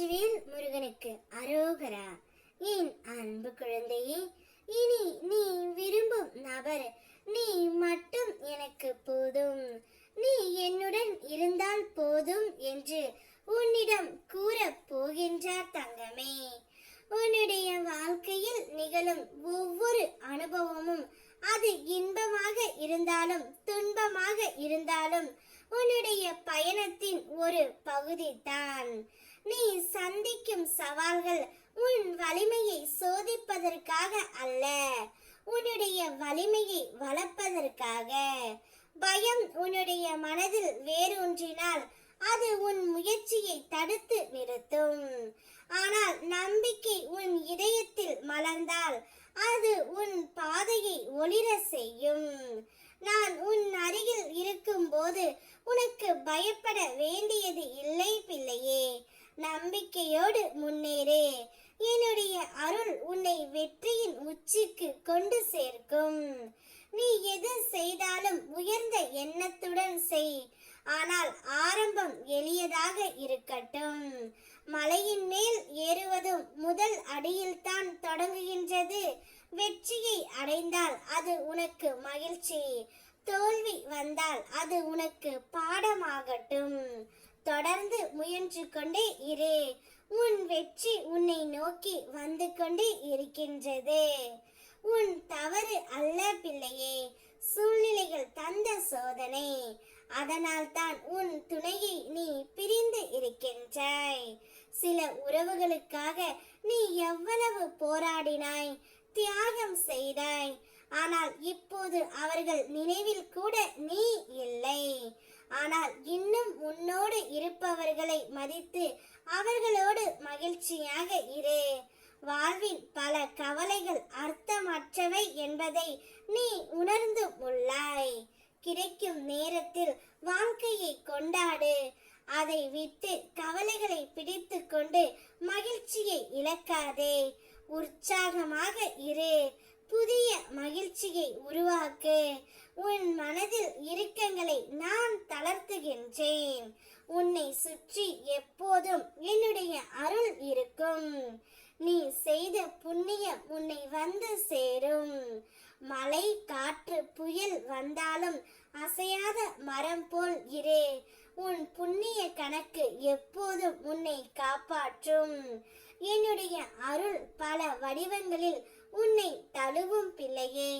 வெற்றிவேல் முருகனுக்கு அரோகரா. என் அன்பு குழந்தையே இனி நீ விரும்பும் நபர் நீ மட்டும் எனக்கு போதும். நீ என்னுடன் இருந்தால் போதும் என்று உன்னிடம் கூறப் போகின்றார் தங்கமே. உன்னுடைய வாழ்க்கையில் நிகழும் ஒவ்வொரு அனுபவமும் அது இன்பமாக இருந்தாலும் துன்பமாக இருந்தாலும் உன்னுடைய பயணத்தின் ஒரு பகுதி தான் நீ சந்திக்கும் சவால்கள் உன் வலிமையை சோதிப்பதற்காக அல்ல உன்னுடைய வலிமையை வளர்ப்பதற்காக. பயம் உன்னுடைய மனதில் வேரூன்றினால் அது உன் முயற்சியை தடுத்து நிறுத்தும். ஆனால் நம்பிக்கை உன் இதயத்தில் மலர்ந்தால் அது உன் பாதையை ஒளிர செய்யும் நான் உன் அருகில் இருக்கும்போது உனக்கு பயப்பட வேண்டியது இல்லை பிள்ளையே. நம்பிக்கையோடு முன்னேறு. என்னுடைய அருள் உன்னை வெற்றியின் உச்சிக்கு கொண்டு சேர்க்கும். நீ எது செய்தாலும் உயர்ந்த எண்ணத்துடன் செய். ஆனால் ஆரம்பம் எளியதாக இருக்கட்டும். மலையின் மேல் ஏறுவதும் முதல் அடியில்தான் தொடங்குகின்றது. வெற்றியை அடைந்தால் அது உனக்கு மகிழ்ச்சி. தோல்வி வந்தால் அது உனக்கு பாடமாகட்டும். தொடர்ந்து முயன்று கொண்டே இரு. உன் வெற்றி உன்னை நோக்கி வந்து கொண்டே இருக்கின்றது. உன் தவறு அல்ல பிள்ளையே. சூழ்நிலைகள் தந்த சோதனை. அதனால் தான் உன் துணையை நீ பிரிந்து இருக்கின்றாய். சில உறவுகளுக்காக நீ எவ்வளவு போராடினாய் தியாகம் செய்தாய். ஆனால் இப்போது அவர்கள் நினைவில் கூட நீ இல்லை. ஆனால் இன்னும் உன்னோடு இருப்பவர்களை மதித்து அவர்களோடு மகிழ்ச்சியாக இரு. வாழ்வின் பல கவலைகள் அர்த்தமற்றவை என்பதை நீ உணர்ந்து உள்ளாய். கிடைக்கும் நேரத்தில் வாழ்க்கையை கொண்டாடு. அதை விட்டு கவலைகளை பிடித்து கொண்டு மகிழ்ச்சியை இழக்காதே. உற்சாகமாக இரு. புதிய மகிழ்ச்சியை உருவாக்கு. உன் மனதில் இறுக்கங்களை நான் தளர்த்துகின்றேன். உன்னை சுற்றி எப்போதும் என்னுடைய அருள் இருக்கும். நீ செய்த புண்ணியம் உன்னை வந்து சேரும். மழை காற்று புயல் வந்தாலும் அசையாத மரம் போல் இரு. உன் புண்ணிய கணக்கு எப்போதும் உன்னை காப்பாற்றும். என்னுடைய அருள் பல வடிவங்களில் உன்னை தழுவும் பிள்ளையே.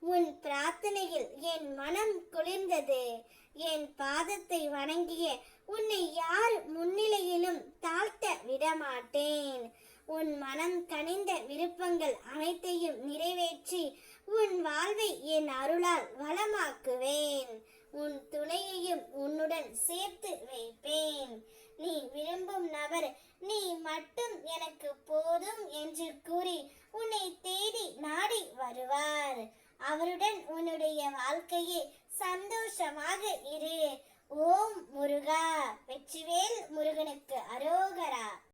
உன் பிரார்த்தனையில் என் மனம் குளிர்ந்தது. என் பாதத்தை வணங்கிய உன்னை யார் முன்னிலையிலும் தாழ்த்த விடமாட்டேன். உன் மனம் கனிந்த விருப்பங்கள் அனைத்தையும் நிறைவேற்றி உன் வாழ்வை என் அருளால் வளமாக்குவேன். உன் துணையையும் உன்னுடன் சேர்த்து வைப்பேன். நீ விரும்பும் நபர் நீ மட்டும் எனக்கு போதும் என்று கூறி உன்னை தேடி நாடி வருவார். அவருடன் உன்னுடைய வாழ்க்கையை சந்தோஷமாக இரு. ஓம் முருகா வெற்றிவேல் முருகனுக்கு அரோகரா.